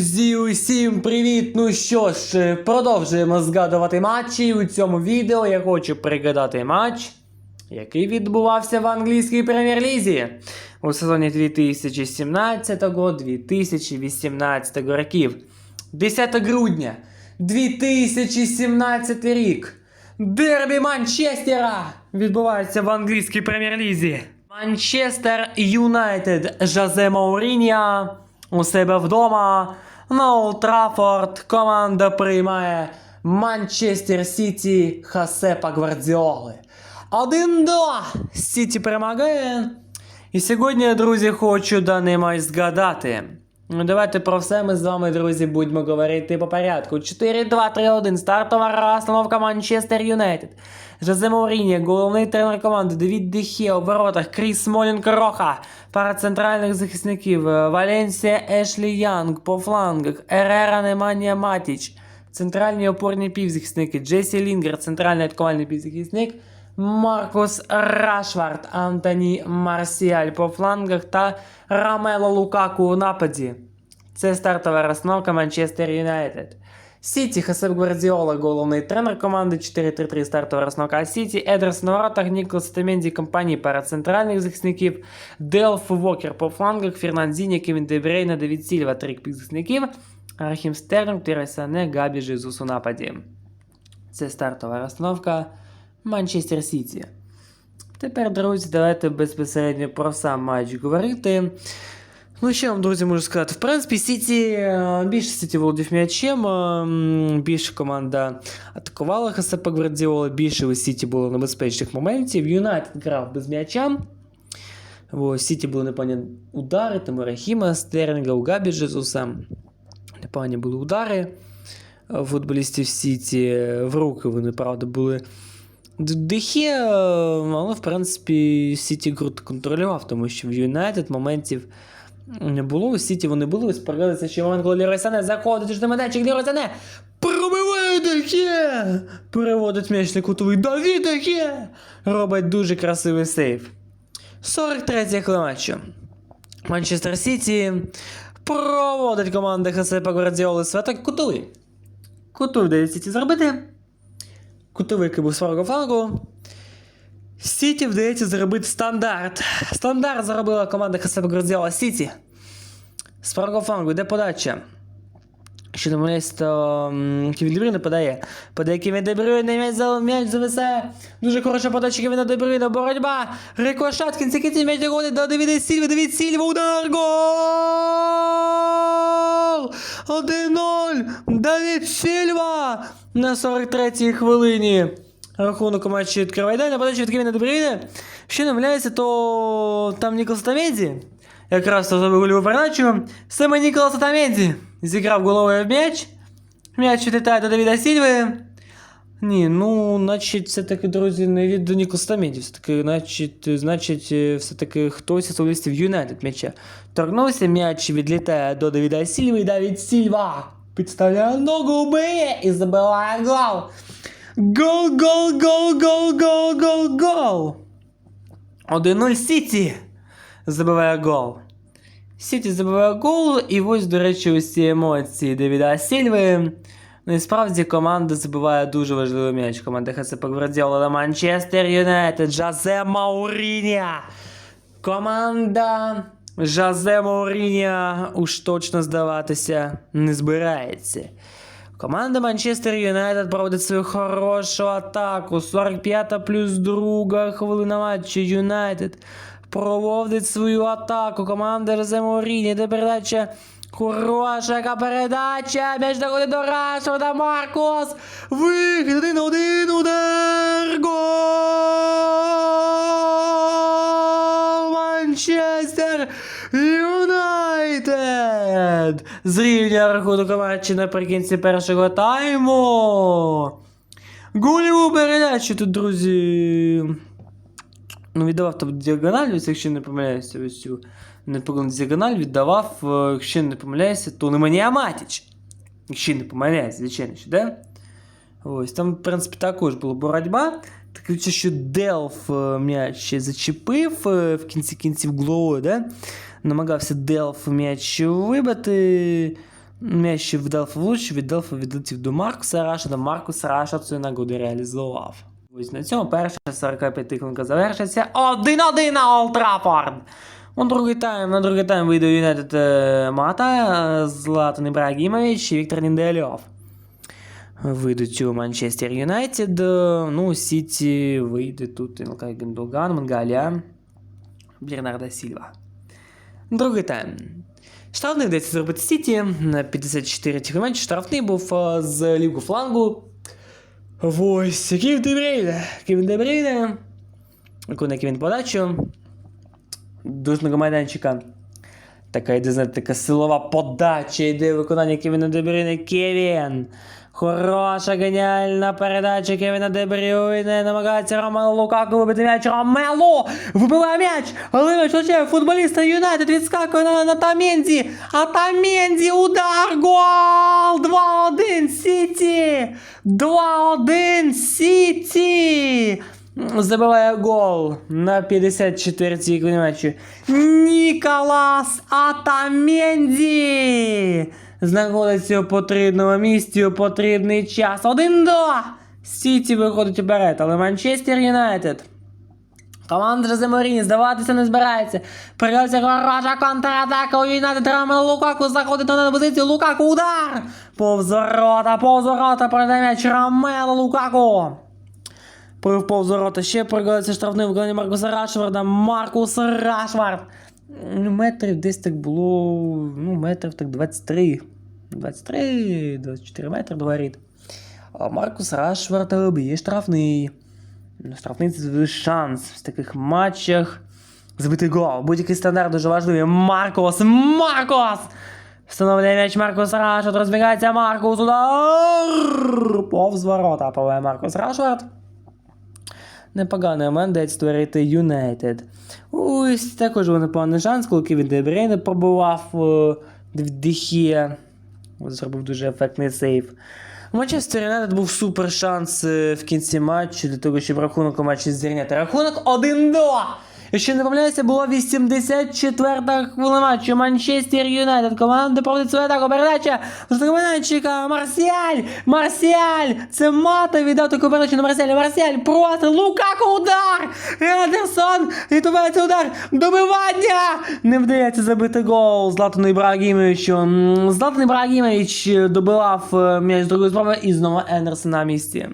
Друзі, усім привіт! Ну що ж, е, продовжуємо згадувати матчі. У цьому відео я хочу пригадати матч, який відбувався в англійській прем'єр-лізі у сезоні 2017-2018 років. 10 грудня 2017 рік. Дербі Манчестера відбувається в англійській прем'єр-лізі. Манчестер Юнайтед Жозе Маурінья у себе вдома на Олд команда приймає Манчестер Сіті Хасепа Гвардіоли. 1-2 Сіті перемагає. І сьогодні, друзі, хочу даний матч згадати. Ну, давайте про все ми з вами, друзі, будемо говорити по порядку. 4-2-3-1. Стартова розстановка Манчестер Юнайтед. Жозе Мауріньо, головний тренер команди, Давід Дехе у воротах, Кріс Смолінко Роха, пара центральних захисників, е, Валенсія Ешлі Янг по флангах, Ерера Неманія Матіч, центральні опорні півзахисники, Джесі Лінгер, центральний атакувальний півзахисник, Маркус Рашвард, Антоні Марсіаль по флангах та Рамело Лукаку у нападі. Це стартова розстановка Манчестер Юнайтед. Сіті Хасеп Гвардіола, головний тренер команди 4-3-3 стартова розстановка Сіті, Едерс на воротах, Ніколас Теменді компанії пара центральних захисників, Делф Вокер по флангах, Фернандзіні, Кевін Дебрейна, Давід Сільва, трик захисників, Рахім Стерлінг, Тересане, Габі Жезус у нападі. Це стартова розстановка Манчестер Сіті. Тепер, друзі, давайте безпосередньо про сам матч говорити. Ну, що вам, друзі, можу сказати? В принципі, Сіті е, більше Сіті володів м'ячем, е, більше команда атакувала Хасепа Гвардіола, більше у Сіті було небезпечних моментів. Юнайтед грав без м'яча. У Сіті були непогані удари, там Рахіма, Стерлінга, у Габі Жезуса. Непогані були удари е, футболістів Сіті. В руки вони, правда, були. Дехе, але, в принципі, Сіті круто контролював, тому що в Юнайтед моментів не було. У Сіті вони були, проглядалися ще момент, коли Лерой Сане заходить на майданчик, Лерой Сане пробиває Дехе! Переводить м'яч на кутовий Давід Дехе! Робить дуже красивий сейв. 43 хвилина матчу. Манчестер Сіті проводить команда Хасепа Гвардіоли святок кутовий. Кутовий дає Сіті зробити. Кутовий був свого флангу. Сіті вдається зробити стандарт. Стандарт заробила команда Хасепа Гвардіола Сіті. З флангу йде подача. Що помиляюсь, то Кевін Дебрюйне подає. Подає Кевін Дебрюйне, м'яч, за, м'яч зависає. Дуже хороша подача Кевіна Дебрюйне, боротьба. Рикошат, в кінці кінці м'яч доходить до Давіда Сільви, Давід Сільва, удар, гол! 1-0, Давід Сільва на 43-й хвилині. Рахунок у матчі відкриває далі, подача від Кевіна Дебрюйне. Що не помиляюся, то там Ніколас Тамеді. Якраз то забив гольову передачу. Саме Ніколас Тамеді зіграв головою в м'яч. М'яч відлітає до Давіда Сільви. Ні, ну, значить, все-таки, друзі, не від Ніколаса Тамеді. Все-таки, значить, значить, все-таки хтось із футболістів Юнайтед м'яча. Торкнувся, м'яч відлітає до Давіда Сільви, і Давід Сільва підставляє ногу, биє і забиває гол. Гол, гол, гол, гол, гол, гол, гол. 1-0 Сіті забиває гол. Сіті забиває гол, і ось, до речі, ось ці емоції Девіда Сільви. Ну і справді команда забиває дуже важливий м'яч. Команда Хасепа Гвардіола на Манчестер Юнайтед, Жозе Маурінья. Команда Жозе Маурінья уж точно здаватися не збирається. Команда Манчестер Юнайтед проводить свою хорошу атаку. 45-та плюс друга хвилина матчу. Юнайтед проводить свою атаку. Команда Жозе Мауріньо. Де передача. Хороша яка передача. М'яч доходить до Рашфорда. Маркос. Вихід. Один на один. Удар. Гол. Манчестер Юнайтед. Зрівняв рахунок матчі наприкінці першого тайму. Гольову передачу тут, друзі. Ну, віддавав там діагональ, ось якщо не помиляюся, ось цю непогану діагональ віддавав, е, якщо не помиляюся, то Неманія Матіч. Якщо не помиляюся, звичайно, да? Ось, там, в принципі, також була боротьба. Таке, що Делф е, м'яч зачепив е, в кінці кінців головою, да? Намагався Делф м'яч вибити. М'яч вдав влучив, віддав відлетів до Маркуса Раша, до Маркуса Раша цю нагоду реалізував. Ось на цьому перша 45 хвилинка завершиться. 1-1 на Олд! На другий тайм, на другий тайм вийде Юнайтед е, Мата, Златан Ібрагімович і Віктор Ніндельов. Вийдуть у Манчестер Юнайтед. Ну, Сіті вийде тут Ілкай Гендоган, Мангаля, Бернарда Сільва. Другий тайм. Штрафний вдається зробити Сіті на 54 км. Штрафний був з лівку флангу. Ось Ківін Дебрейне. Ківін Дебрейне. Виконує Ківін подачу. Дужного майданчика. Така йде, знаєте, така силова подача, йде виконання Кевіна Дебрюйне. Кевін! Хороша геніальна передача Кевіна Дебрюйне. Намагається Ромело Лукаку вибити м'яч. Ромело! Вибиває м'яч! Але м'яч футболіста Юнайтед відскакує на, на Тамензі. А Тамензі удар! Гол! 2-1 Сіті! 2-1 Сіті! Забиває гол на 54-й матчі. Ніколас Атаменді знаходиться у потрібному місці у потрібний час. 1-2. Сіті виходить уперед, але Манчестер Юнайтед. Команда Жозе Моріні здаватися не збирається. Прийдеться хороша контратака у Юнайтед. Ромело Лукаку заходить на позицію. Лукаку удар! Повз ворота, передає м'яч Ромело Лукаку. Повз ворота, ще пригодиться штрафний виконання Маркуса Рашварда. Маркус Рашвард. Ну, метрів десь так було. Ну, метрів так 23. 23, 24 метри до воріт. А Маркус Рашвард б'є штрафний. Ну, Штрафний це шанс в таких матчах. Забити гол. Будь-який стандарт дуже важливий. Маркос! Маркос! Встановлює м'яч Маркус Рашвард. Розбігається Маркус. Удар! Повз ворота. Пове Маркус Рашвард. Непоганий момент створити Юнайтед. Ось також був непоганий шанс, коли Кевін Дебрейне пробував в Дехія. Зробив дуже ефектний сейв. Манчестер Юнайтед був супер шанс е, в кінці матчу для того, щоб рахунок у матчі зрівняти. Рахунок 1-2! Якщо не помиляюся, було 84-та хвилина матчу. Манчестер Юнайтед. Команда проводить свою атаку. Передача з Доминанчика. Марсіаль! Марсіаль! Це мата віддав таку передачу на Марсіаль. Марсіаль просто Лукаку удар! Едерсон! Відбувається удар! Добивання! Не вдається забити гол Златану Ібрагімовичу. Златан Ібрагімович добивав е, м'яч з другої спроби і знову Ендерсон на місці.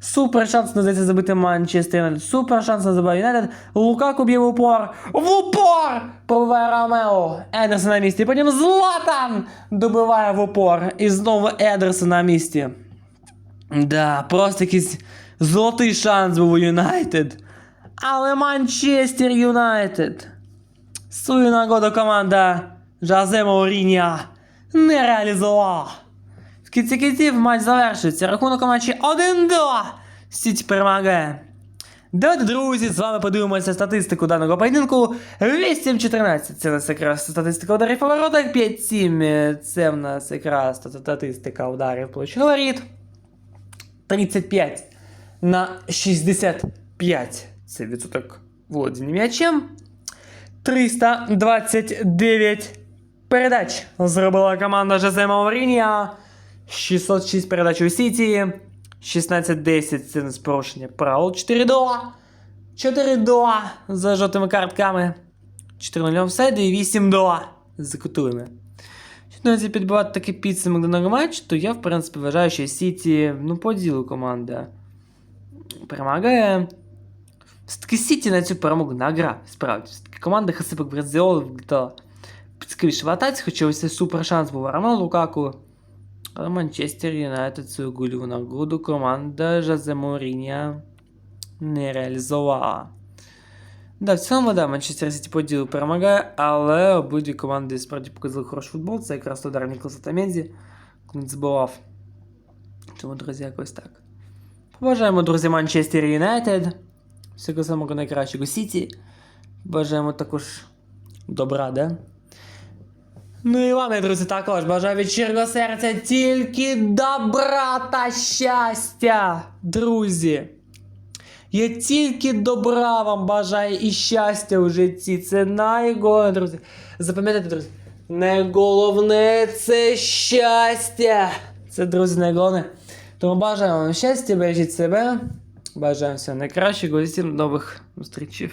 Супер шанс на здається забити Манчестер Юнайтед. Супер шанс на забити Юнайтед. Лукаку б'є в упор. В упор! Пробиває Ромео. Едерсон на місці. Потім Златан добиває в упор. І знову Едерсон на місці. Да, просто якийсь золотий шанс був у Юнайтед. Але Манчестер Юнайтед. Свою нагоду команда Жозе Маурінья не реалізувала. В кінці кінців матч завершується. Рахунок у матчі 1-2. Сіті перемагає. Давайте, друзі, з вами подивимося статистику даного поєдинку. 8-14. Це у нас якраз статистика ударів по воротах. 5-7. Це в нас якраз статистика ударів площі воріт. 35 на 65. Це відсоток володіння м'ячем. 329 передач зробила команда Жозе Маурінья. 606 передач у Сіті. 16-10 це не порушення правил. 4-2. 4-2 за жовтими картками. 4-0 офсайду і 8-2 за кутовими. Якщо підбивати такий підсумок даного матчу, то я, в принципі, вважаю, що Сіті, ну, по ділу команда перемагає. Все-таки Сіті на цю перемогу награв, справді. Все-таки команда Хасипок Бразіол виглядала цікавіше в атаці, хоча ось супер шанс був у Лукаку. Але Манчестер Юнайтед свою гольову нагоду команда Жозе Мourinho не реалізувала. Да, в цілому, да, Манчестер Сіті по ділу перемагає, але обидві команди справді показали хороший футбол. Це якраз удар Ніколаса Тамензі, коли не забував. Тому, друзі, якось так. Побажаємо, друзі, Манчестер Юнайтед. Всього самого найкращого Сіті. Бажаємо також добра, да? Ну і вам, друзі, також бажаю від щирого серця тільки добра та щастя, друзі. Я тільки добра вам бажаю і щастя у житті. Це найголовніше, друзі. Запам'ятайте, друзі, Не головне це щастя. Це, друзі, не головне. Тому бажаю вам щастя, бережіть себе. Бажаю всього найкращого, усім нових зустрічей.